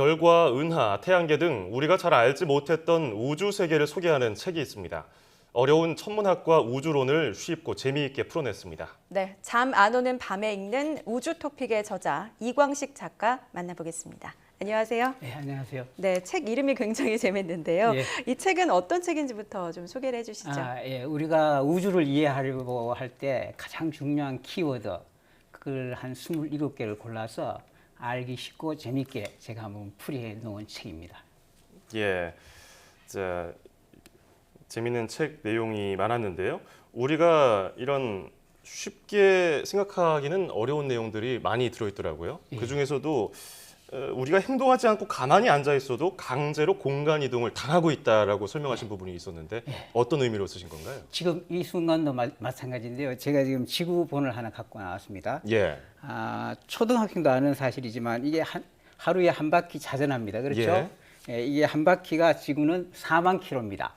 별과 은하, 태양계 등 우리가 잘 알지 못했던 우주 세계를 소개하는 책이 있습니다. 어려운 천문학과 우주론을 쉽고 재미있게 풀어냈습니다. 네, 잠 안 오는 밤에 읽는 우주 토픽의 저자 이광식 작가 만나보겠습니다. 안녕하세요. 네, 안녕하세요. 네, 책 이름이 굉장히 재밌는데요. 예. 이 책은 어떤 책인지부터 좀 소개를 해주시죠. 아, 예, 우리가 우주를 이해하려고 할 때 가장 중요한 키워드 그걸 한 27개를 골라서 알기 쉽고 재밌게 제가 한번 풀이해 놓은 책입니다. 예, 자, 재밌는 책 내용이 많았는데요. 우리가 이런 쉽게 생각하기는 어려운 내용들이 많이 들어있더라고요. 예. 그 중에서도 어, 우리가 행동하지 않고 가만히 앉아 있어도 강제로 공간 이동을 당하고 있다라고 설명하신 부분이 있었는데 어떤 의미로 쓰신 건가요? 지금 이 순간도 마, 마찬가지인데요. 제가 지금 지구본을 하나 갖고 나왔습니다. 예, 아, 초등학생도 아는 사실이지만 이게 한, 하루에 한 바퀴 자전합니다. 그렇죠? 예, 이게 한 바퀴가 지구는 4만 킬로입니다.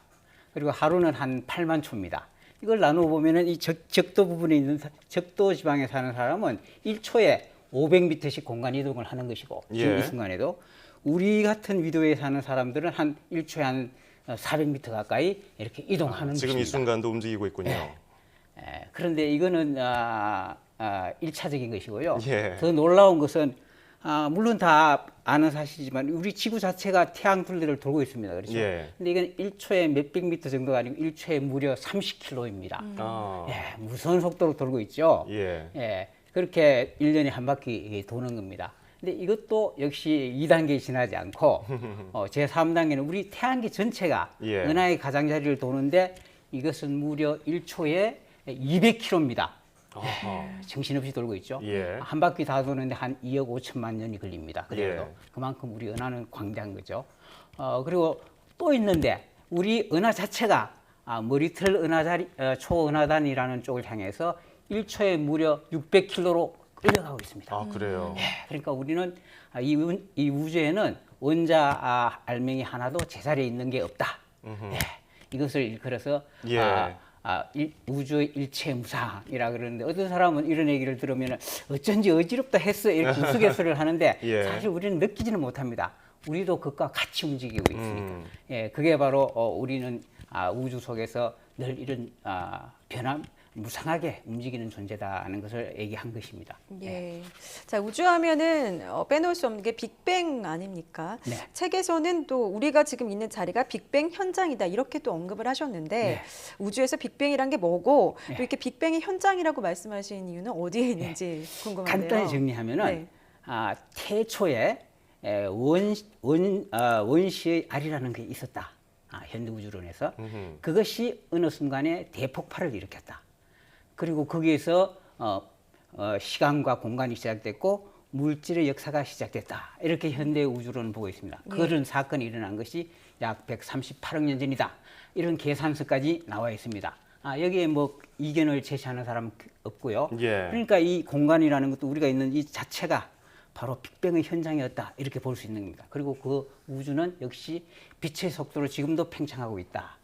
그리고 하루는 한 8만 초입니다. 이걸 나누어 보면은 이 적, 적도 부분에 있는 사- 적도 지방에 사는 사람은 1초에 500m씩 공간 이동을 하는 것이고 지금 예. 이 순간에도 우리 같은 위도에 사는 사람들은 한 1초에 한 400m 가까이 이렇게 이동하는 지금 이 것입니다. 순간도 움직이고 있군요. 예, 그런데 이거는 아, 아, 일차적인 것이고요. 예. 더 놀라운 것은 아, 물론 다 아는 사실이지만 우리 지구 자체가 태양 둘레를 돌고 있습니다. 그렇죠? 예. 근데 이건 1초에 몇백 미터 정도가 아니고 1초에 무려 30km입니다. 아, 예, 무서운 속도로 돌고 있죠. 예, 예, 그렇게 일년에한 바퀴 도는 겁니다. 근데 이것도 역시 2단계 지나지 않고 어, 제3단계는 우리 태양계 전체가 예. 은하의 가장자리를 도는데 이것은 무려 1초에 200km입니다. 아하. 정신없이 돌고 있죠. 예. 한 바퀴 다 도는데 한 2억 5천만 년이 걸립니다. 그래도 예. 그만큼 우리 은하는 광대한 거죠. 어, 그리고 또 있는데 우리 은하 자체가 아, 머리틀 은하자리 어, 초은하단이라는 쪽을 향해서 1초에 무려 600km로 끌려가고 있습니다. 아 그래요. 예, 그러니까 우리는 아, 이, 운- 이 우주에는 원자 아, 알맹이 하나도 제자리에 있는 게 없다. 예, 이것을 일컬어서 예. 아, 아, 일- 우주의 일체 무상이라 그러는데 어떤 사람은 이런 얘기를 들으면 어쩐지 어지럽다 했어 이렇게 우스갯소리를 하는데 예. 사실 우리는 느끼지는 못합니다. 우리도 그것과 같이 움직이고 있으니까. 음. 예, 그게 바로 어, 우리는 아, 우주 속에서 늘 이런 아, 변함 무상하게 움직이는 존재다는 것을 얘기한 것입니다. 예. 자, 우주하면은 어, 빼놓을 수 없는 게 빅뱅 아닙니까? 네. 책에서는 또 우리가 지금 있는 자리가 빅뱅 현장이다 이렇게 또 언급을 하셨는데 네. 우주에서 빅뱅이란 게 뭐고 네. 또 이렇게 빅뱅의 현장이라고 말씀하신 이유는 어디에 있는지 궁금한데요. 간단히 정리하면은 네. 아, 태초에 에, 원, 원, 아, 원시의 알이라는 게 있었다. 아, 현대 우주론에서 음흠. 그것이 어느 순간에 대폭발을 일으켰다. 그리고 거기에서 어, 어, 시간과 공간이 시작됐고 물질의 역사가 시작됐다. 이렇게 현대 우주론은 보고 있습니다. 그런 사건이 일어난 것이 약 138억 년 전이다. 이런 계산서까지 나와 있습니다. 아, 여기에 뭐 이견을 제시하는 사람은 없고요. 예. 그러니까 이 공간이라는 것도 우리가 있는 이 자체가 바로 빅뱅의 현장이었다 이렇게 볼 수 있는 겁니다. 그리고 그 우주는 역시 빛의 속도로 지금도 팽창하고 있다.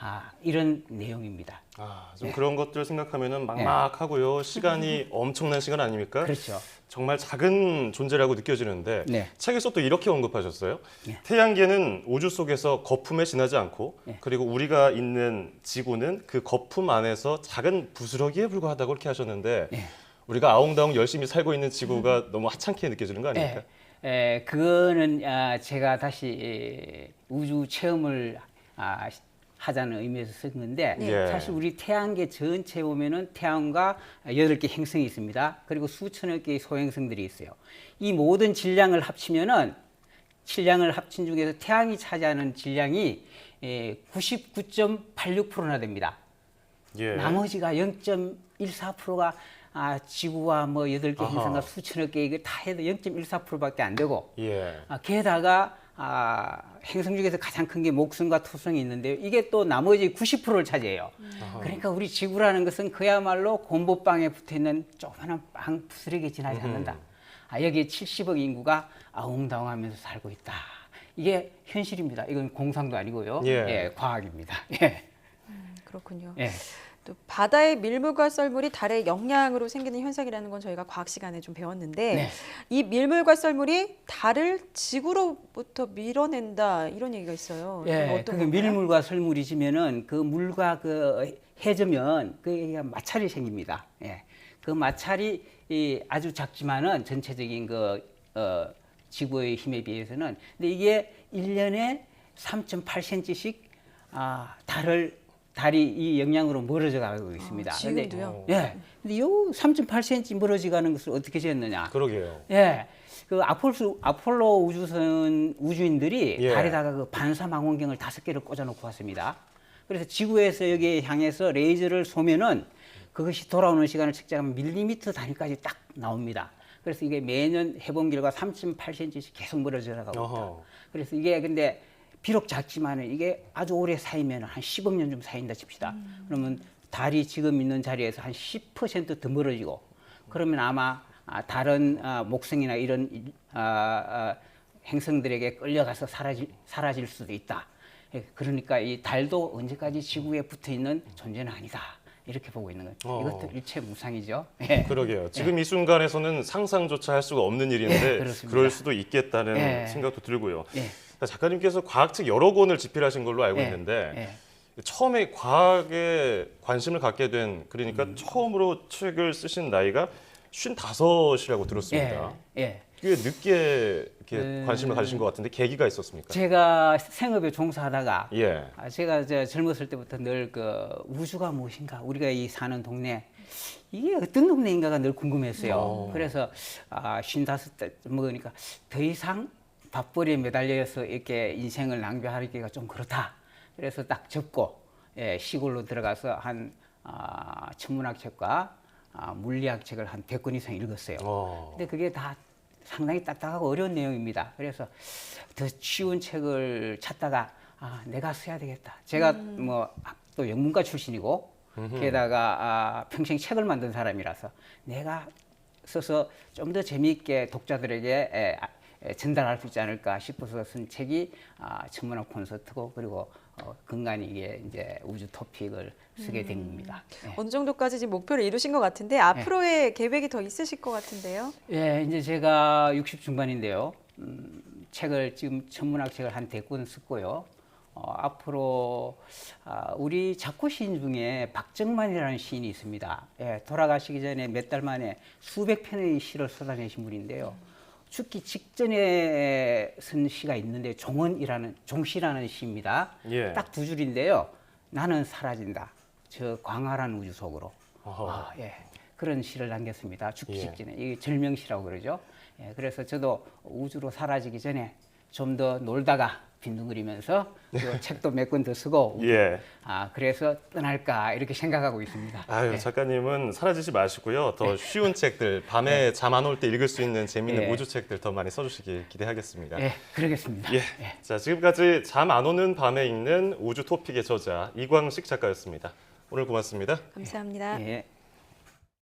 아 이런 내용입니다. 아, 좀 그런 것들 생각하면은 막막하고요. 시간이 엄청난 시간 아닙니까? 그렇죠. 정말 작은 존재라고 느껴지는데 네. 책에서 또 이렇게 언급하셨어요. 네. 태양계는 우주 속에서 거품에 지나지 않고 네. 그리고 우리가 있는 지구는 그 거품 안에서 작은 부스러기에 불과하다고 이렇게 하셨는데 네. 우리가 아웅다웅 열심히 살고 있는 지구가 너무 하찮게 느껴지는 거 아닙니까? 예, 에, 그거는 아, 제가 다시 에, 우주 체험을 아, 시- 하자는 의미에서 쓴 건데 네. 사실 우리 태양계 전체에 보면은 태양과 여덟 개 행성이 있습니다. 그리고 수천여 개의 소행성들이 있어요. 이 모든 질량을 합치면은 질량을 합친 중에서 태양이 차지하는 질량이 99.86%나 됩니다. 예. 나머지가 0.14%가 아, 지구와 뭐 여덟 개. 행성과 수천여 개 이거 다 해도 0.14%밖에 안 되고 예. 아, 게다가 아, 행성 중에서 가장 큰 게 목성과 토성이 있는데요. 이게 또 나머지 90%를 차지해요. 그러니까 우리 지구라는 것은 그야말로 곰보빵에 붙어 있는 조그마한 빵 부스러기 지나지 않는다. 아, 여기에 70억 인구가 아웅다웅하면서 살고 있다. 이게 현실입니다. 이건 공상도 아니고요. 예. 예, 과학입니다. 예. 그렇군요. 예. 또 바다의 밀물과 썰물이 달의 영향으로 생기는 현상이라는 건 저희가 과학 시간에 좀 배웠는데 네. 이 밀물과 썰물이 달을 지구로부터 밀어낸다 이런 얘기가 있어요. 예, 건가요? 밀물과 설물이 지면은 그 물과 그 해지면 그 마찰이 생깁니다. 예. 그 마찰이 이 아주 작지만은 전체적인 그 어, 지구의 힘에 비해서는 근데 이게 일년에 3.8cm씩 아, 달을 달이 이 영향으로 멀어져 가고 있습니다. 아, 근데- 지금도요? 예. 근데 요 3.8cm 멀어져 가는 것을 어떻게 쟀느냐? 그러게요. 예. 그 아폴로, 아폴로 우주선 우주인들이 예. 달에다가 그 반사 망원경을 다섯 개를 꽂아놓고 왔습니다. 그래서 지구에서 여기에 향해서 레이저를 쏘면은 그것이 돌아오는 시간을 측정하면 밀리미터 단위까지 딱 나옵니다. 그래서 이게 매년 해본 결과 3.8cm씩 계속 멀어져 가고 있다. 어허. 그래서 이게 근데 비록 작지만은 이게 아주 오래 쌓이면 한 10억 년 좀 쌓인다 칩시다. 그러면 달이 지금 있는 자리에서 한 10%더 멀어지고 그러면 아마 아, 다른 아, 목성이나 이런 이- 아, 아, 행성들에게 끌려가서 사라질, 사라질 수도 있다. 예, 그러니까 이 달도 언제까지 지구에 붙어 있는 존재는 아니다. 이렇게 보고 있는 거예요. 어. 이것도 일체 무상이죠. 예. 그러게요. 지금 이 순간에서는 상상조차 할 수가 없는 일인데 예. 그럴 수도 있겠다는 예. 생각도 들고요. 예. 작가님께서 과학책 여러 권을 집필하신 걸로 알고 예, 있는데 예. 처음에 과학에 관심을 갖게 된 그러니까 음. 처음으로 책을 쓰신 나이가 55이라고 들었습니다. 예. 예. 꽤 늦게 이렇게 네. 관심을 가지신 것 같은데 계기가 있었습니까? 제가 생업에 종사하다가 예. 아, 제가 저 젊었을 때부터 늘 그 우주가 무엇인가 우리가 이 사는 동네 이게 어떤 동네인가가 늘 궁금했어요. 어. 그래서 아, 쉰다섯 때 먹으니까 더 이상 밥벌이에 매달려서 이렇게 인생을 낭비하기가 좀 그렇다. 그래서 딱 접고 예, 시골로 들어가서 한 아, 천문학 책과 아, 물리학 책을 한 100권 이상 읽었어요. 어. 근데 그게 다 상당히 딱딱하고 어려운 내용입니다. 그래서 더 쉬운 책을 찾다가 아, 내가 써야 되겠다. 제가 뭐또 영문과 출신이고 게다가 아, 평생 책을 만든 사람이라서 내가 써서 좀 더 재미있게 독자들에게 에, 아, 에, 전달할 수 있지 않을까 싶어서 쓴 책이 아, 천문학 콘서트고 그리고 어, 근간히 이게 이제 우주 토픽을 쓰게 된 겁니다. 예. 어느 정도까지 지금 목표를 이루신 것 같은데 앞으로의 계획이 더 있으실 것 같은데요. 예, 이제 제가 60 중반인데요. 음, 책을 지금 천문학 책을 한 대권 썼고요. 어, 앞으로 아, 우리 작고 시인 중에 박정만이라는 시인이 있습니다. 예, 돌아가시기 전에 몇 달 만에 수백 편의 시를 쏟아내신 분인데요. 죽기 직전에 쓴 시가 있는데 종원이라는 종시라는 시입니다. 예. 딱 두 줄인데요. 나는 사라진다. 저 광활한 우주 속으로. 어허. 아, 예. 그런 시를 남겼습니다. 죽기 예. 직전에. 이게 절명시라고 그러죠. 예, 그래서 저도 우주로 사라지기 전에 좀 더 놀다가 빈둥거리면서 또 책도 몇 권 더 쓰고 예. 아 그래서 떠날까 이렇게 생각하고 있습니다. 아유, 예. 작가님은 사라지지 마시고요. 더 쉬운 책들, 밤에 잠 안 올 때 읽을 수 있는 재미있는 예. 우주 책들 더 많이 써주시길 기대하겠습니다. 예, 그러겠습니다. 예. 자, 지금까지 잠 안 오는 밤에 읽는 우주 토픽의 저자 이광식 작가였습니다. 오늘 고맙습니다. 감사합니다. 예.